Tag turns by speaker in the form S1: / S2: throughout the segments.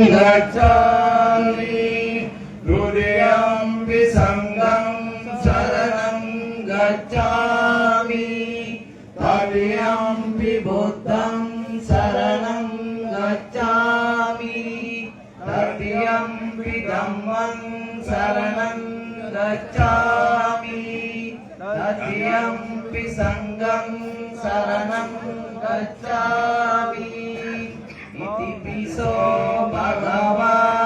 S1: गच्छामि हृदयं विसङ्गं शरणं गच्छामि हृदयं विबुद्धं शरणं गच्छामि हृदयं विधम्मं शरणं गच्छामि हृदयं विसङ्गं शरणं गच्छामि Bhagavan.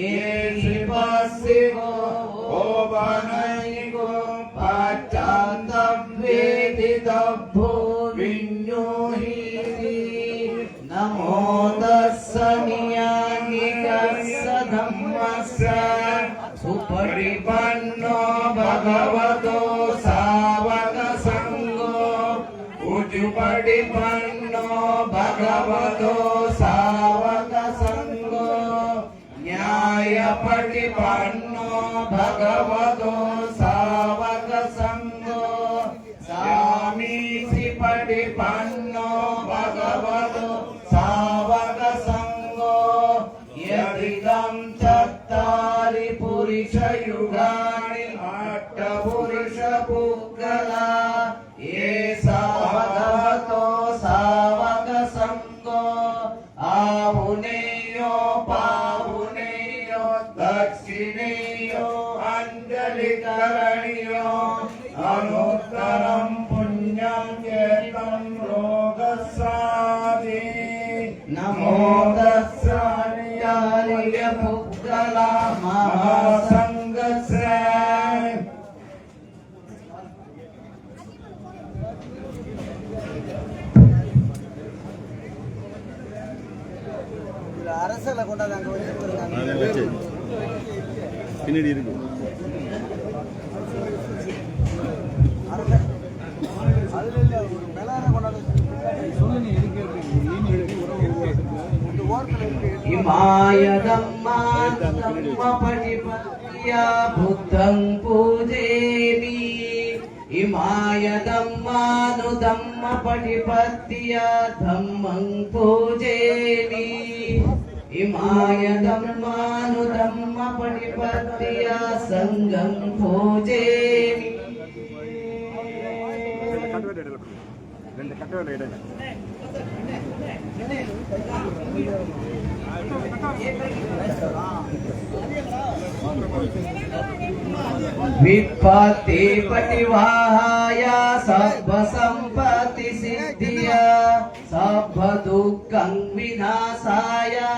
S1: येषिपस्सिगो ओवनैगो पाश्चान्तव्येदितभ्यो विन्योहीति नमो तस्स नियानिकस्य धम्मस्य सुपरिपन्नो भगवतो सावकसङ्गो उजुपरिपन्नो भगवतो सावकसङ्गो भगवतो
S2: அதை வச்சு பின்னாடி இருக்கு.
S1: हिमायदम्मापटिपत्या बुद्धं पूजेमि हिमायदम्मानुदम्मपटिपत्या धम्मं पूजेमि हिमायदम्मानुदम्मपटिपत्या सङ्गं पूजेमि سیا دکھ می نشایا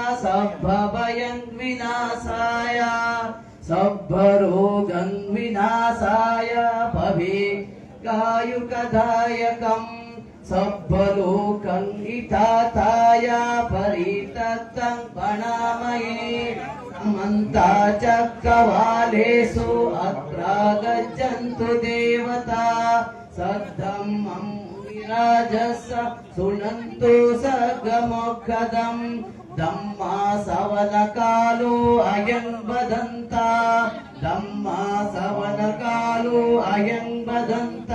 S1: نشایا کا सम्पलोकङ्गिताताया परितत्तं प्रणामये मन्ता चक्रवालेषु अत्रागच्छन्तु देवता। सद्धं मम विराजस शृणन्तु ಧಮ್ಮ ಸವನ ಕಾಲು ಅಯಂಬದಂತ ಧಮ್ಮ ಸವನ ಕಾಲು ಅಯಂಬದಂತ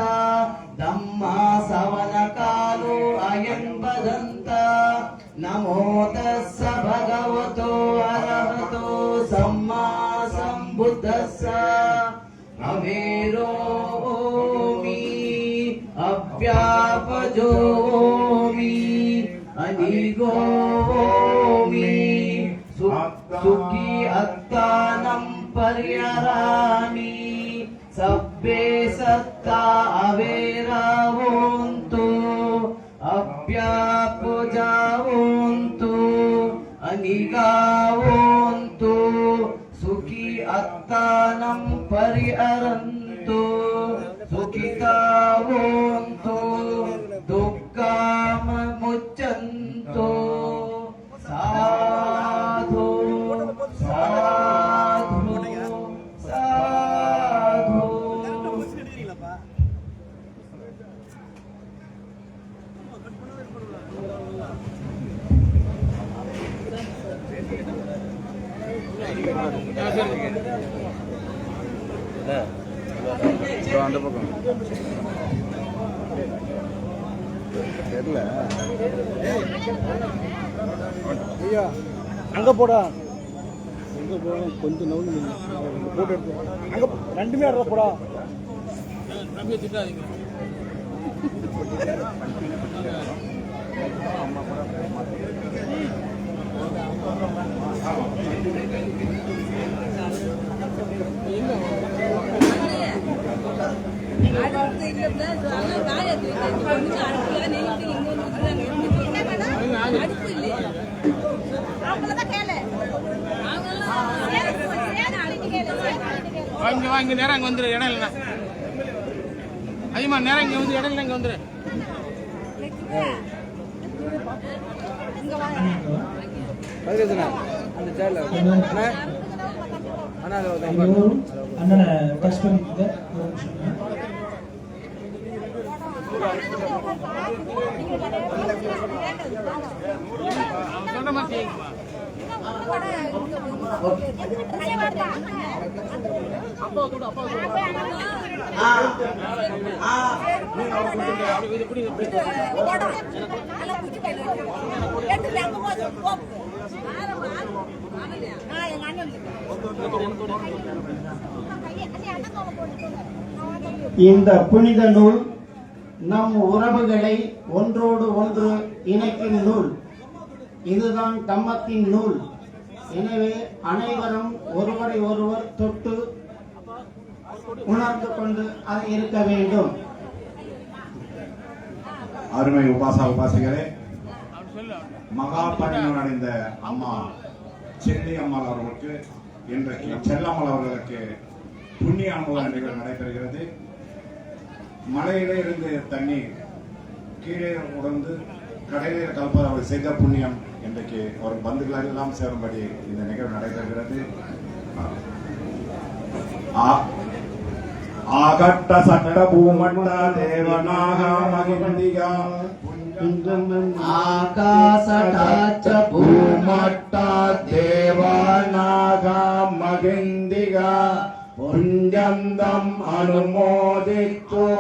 S1: ಧಮ್ಮ ಸವನ ಕಾಲು ಅಯಂಬದಂತ ನಮೋ ತಸ್ಸ ಭಗವತೋ ಅರಹತೋ ಸಮ್ಮ ಸಂಬುದ್ಧಸ್ಸ ಅಮೇರೋಮಿ ಅಪ್ಯಾಪಜೋಮಿ ಅನಿಗೋ तुकी अत्तानं पर्यराणि सब्बे सत्ता अवेरावन्तु अप्यापुजावन्तु अनिगावन्तु सुखी अत्तानं
S3: पर्यरन्तु सुखितावन्तु போடா. எங்க போகணும் கொஞ்சம் நவுந்து நில்லு. போட்டோ எடுத்து அங்க போ- ரெண்டுமே இடத்துல போடா
S4: பிளேஸ் அங்க காய தூக்கி கொஞ்சம் அடுப்புல நெய்ட்டு இங்க வந்து அடுப்பு இல்லையா
S5: வாங்க வாங்க நேரம் அங்கே வந்துரு இடம் இல்லைண்ணா அதிகமா நேரம் இங்கே வந்து இடம் இல்லை இங்கே வந்துரு
S6: அண்ணனை டச் ஒரு நிமிஷம்
S7: இந்த புனித நூல் நம் உறவுகளை ஒன்றோடு ஒன்று இணைக்கும் நூல். இதுதான் தம்மத்தின் நூல். எனவே அனைவரும் ஒருவரை ஒருவர் தொட்டு உணர்ந்து கொண்டு அது இருக்க வேண்டும்.
S8: அருமை உபாசா உபாசிகளே மகா பணியுடன் அடைந்த அம்மா செல்லி அம்மாள் அவர்களுக்கு இன்றைக்கு செல்லம்மாள் அவர்களுக்கு புண்ணிய அனுபவ நிகழ்வு நடைபெறுகிறது. மலையிலே இருந்து தண்ணீர் கீழே உடந்து கடையிலே கலப்பது அவர் செய்த புண்ணியம் இன்றைக்கு ஒரு பந்துகளெல்லாம் சேரும்படி இந்த நிகழ்வு நடைபெறுகிறது ஆகட்ட சட்ட பூமண்ட தேவனாக மகிழ்ந்தியா
S1: ఆకాశటాచ
S8: భూమట్ట దేవానాగా మగిందిగా పుణ్యందం అనుమోదిత్వా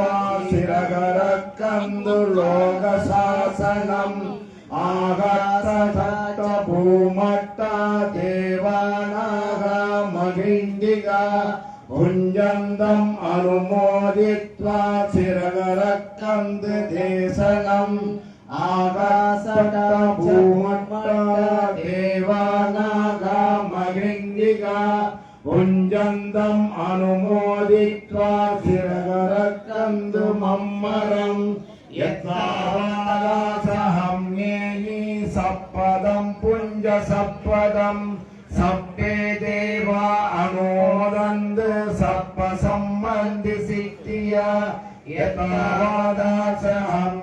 S8: శిరగరక్కందు లోక శాసనం ಆಗತ್ತ ಸತ್ತ ಭೂಮಟ್ಟ ದೇವನಾಗ ಮಗಿಂದಿಗ ಪುಂಜಂದಂ ಅನುಮೋದಿತ್ವ ಸಿರಗರ ಕಂದು ದೇಶನಂ ಆಗಾಸಟ ಭೂಮಟ್ಟ ದೇವಾನಾಗ ಮಹಿಂಗಿಗ ಪುಂಜಂದಂ ಅನುಮೋದಿತ್ವ ಸಿರಗರ ಕಂದು सत्पदम् सप्ते देवा अनुमोदन्त सप्प सम्बन्धि सिद्धिया यथा वादासहम्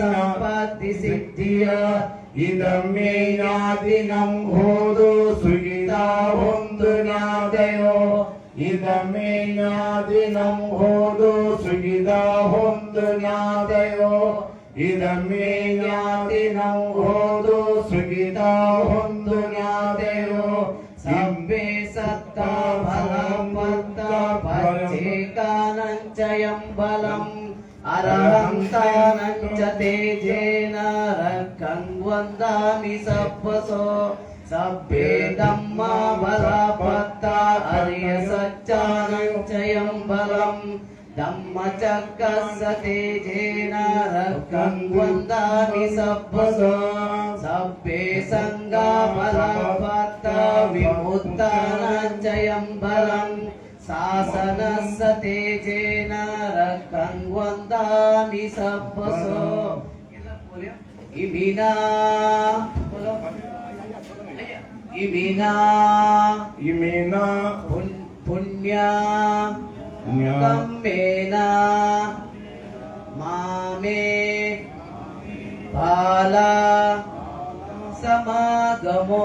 S8: சம்பத்தி சித்திய இதமே யாதினம் ஹோது சுகிதா ஒந்து நாதையோ இதமே யாதினம் ஹோது சுகிதா ஒந்து நாதையோ இதமே யாதினம் ஹோது சுகிதா
S1: ஒந்து நாதையோ சம்பே சத்தா பலம் பத்தா பச்சேகானஞ்சயம் பலம் रहन्तानञ्च तेजेन रक्कन्वन्दामि सप्पसो सभ्ये दम्मा बलपत्ता अर्यसच्चानञ्च यं बलम् दम्मचक्कस्य तेजेन रक्कन्वन्दामि सप्पसो सभ्ये सङ्गा बलपत्ता विमुक्तानञ्च यं बलम् शासनस्य तेजेन रक्तं वन्दामि सपसो इमिना बोलो
S8: इमिना
S1: इमिना पुण्या पुण्यमेना मामे बाला समागमो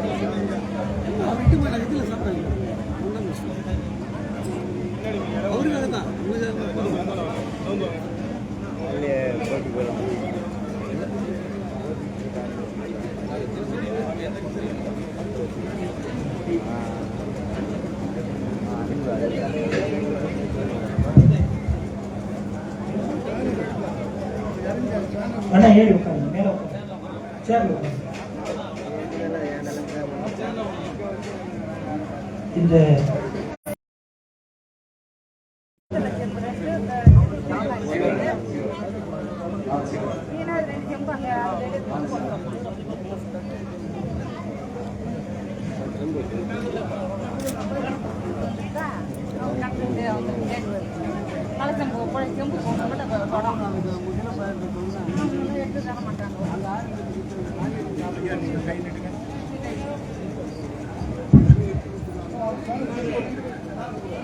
S6: ஏறி உட்காருங்க மேலே உட்காருங்க சேர்ல உட்காருங்க இந்த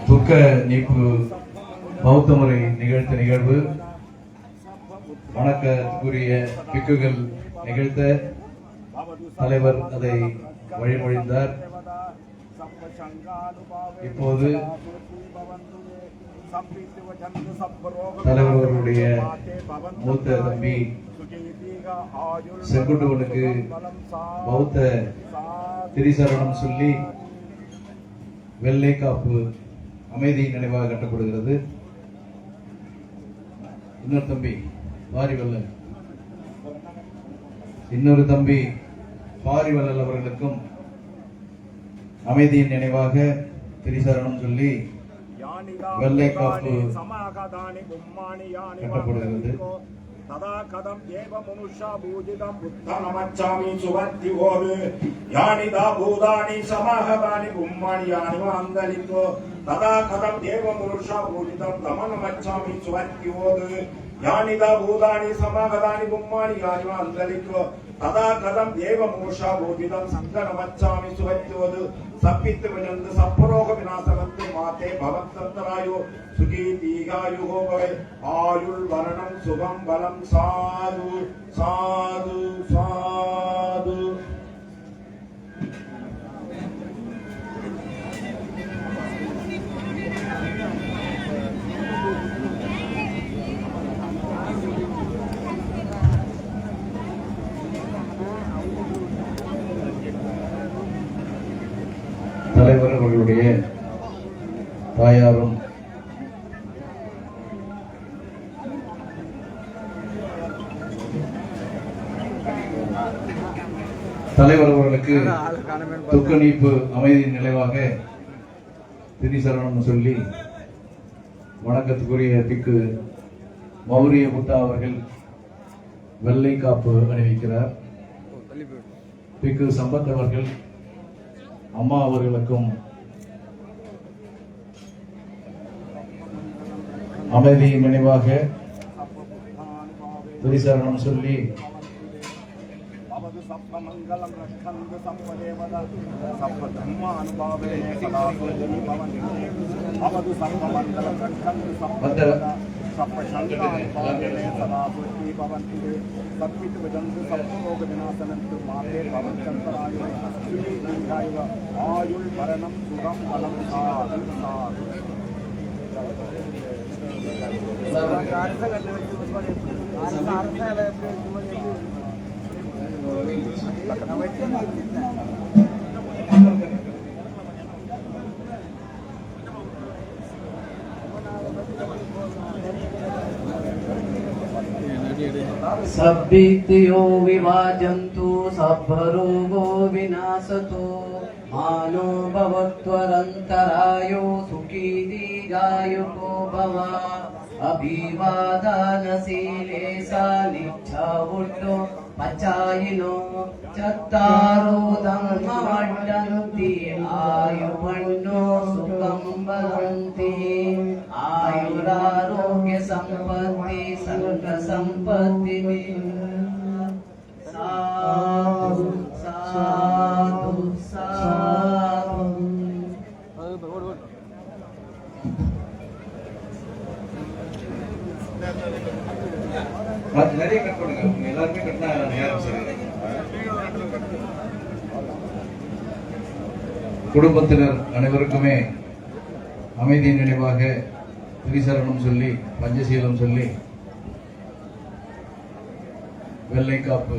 S9: துக்க நீப்பு பௌத்த முறை நிகழ்த்த நிகழ்வு. வணக்கத்துக்குரிய பிக்குகள் நிகழ்த்த தலைவர் அதை வழிமொழிந்தார். இப்போது தலைவர் அவர்களுடைய மூத்த தம்பி செங்குட்டுவனுக்கு பௌத்த திரிசரணம் சொல்லி வெள்ளை காப்பு அமைதி நினைவாக கட்டப்படுகிறது. இன்னொரு தம்பி பாரிவல்லன் இன்னொரு தம்பி பாரிவல்லல் அவர்களுக்கும் அமைதியின் நினைவாக திரிசரணம் சொல்லி வெள்ளை காப்பு கட்டப்படுகிறது
S8: ததா கதம் ஏவ மனுஷா பூஜிதம் புத்தனமச்சாமி சுவத்தி ஓது யானிதா பூதானி சமாகதானி பும்மாணி யானி வாந்தலித்தோ ததா கதம் ஏவ மனுஷா பூஜிதம் தமனமச்சாமி சுவத்தி ஓது யானிதா பூதானி சமாகதானி பும்மாணி யானி வாந்தலித்தோ ததா கதம் ஏவ மனுஷா பூஜிதம் சங்கனமச்சாமி சுவத்தியோது சப்பித்து விழுந்து சப்பரோக விநாசகத்து மாத்தே பவத்தராயோ சுகி தீகாயுகோ பவை. ஆயுள் வரணம் சுகம் பலம் சாது சாது சாது.
S9: தலைவர் தாயாரும் தலைவர் அவர்களுக்கு துக்க நீப்பு அமைதியின் நிலைவாக திரிசரணம் சொல்லி வணக்கத்துக்குரிய பிக்கு மௌரிய புத்தா அவர்கள் வெள்ளை காப்பு அணிவிக்கிறார். பிக்கு சம்பத் அவர்கள் அம்மா அவர்களுக்கும் அமைதி நினைவாக துரிசரணம் சொல்லி
S2: ஆயுள் மரணம் சுகம் வளம்
S1: सभ्यक्तियो विभाजन्तु सभरोगो विनाशतो। मानो भवत्वरन्तरायो सुखी दीर्घायुको भव अभिवादनशीले सा निच्छावुट्टो पचायिनो चत्तारो धम्ममड्डन्ति आयुवन्नो सुखं वदन्ति आयुरारोग्य सम्पत्ति सर्ग सम्पत्ति
S9: நிறைய கட் பண்ணுங்க. எல்லாருமே கட்டினா நேரம் சரி குடும்பத்தினர் அனைவருக்குமே அமைதியின் நினைவாக திரிசரணம் சொல்லி பஞ்சசீலம் சொல்லி வெள்ளை காப்பு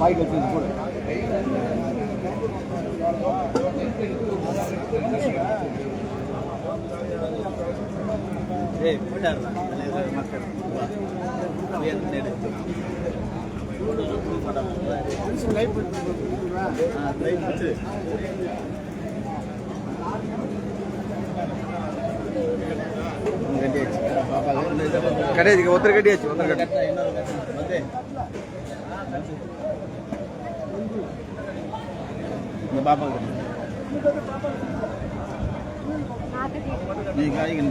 S9: பாய்க்கு தேர்ந்தெடுத்து கட்டியாச்சு ஒருத்தர் கட்டியாச்சு
S3: ஒருத்தர் கட்டி.
S2: இந்த பாப்பா நீ காய்கறி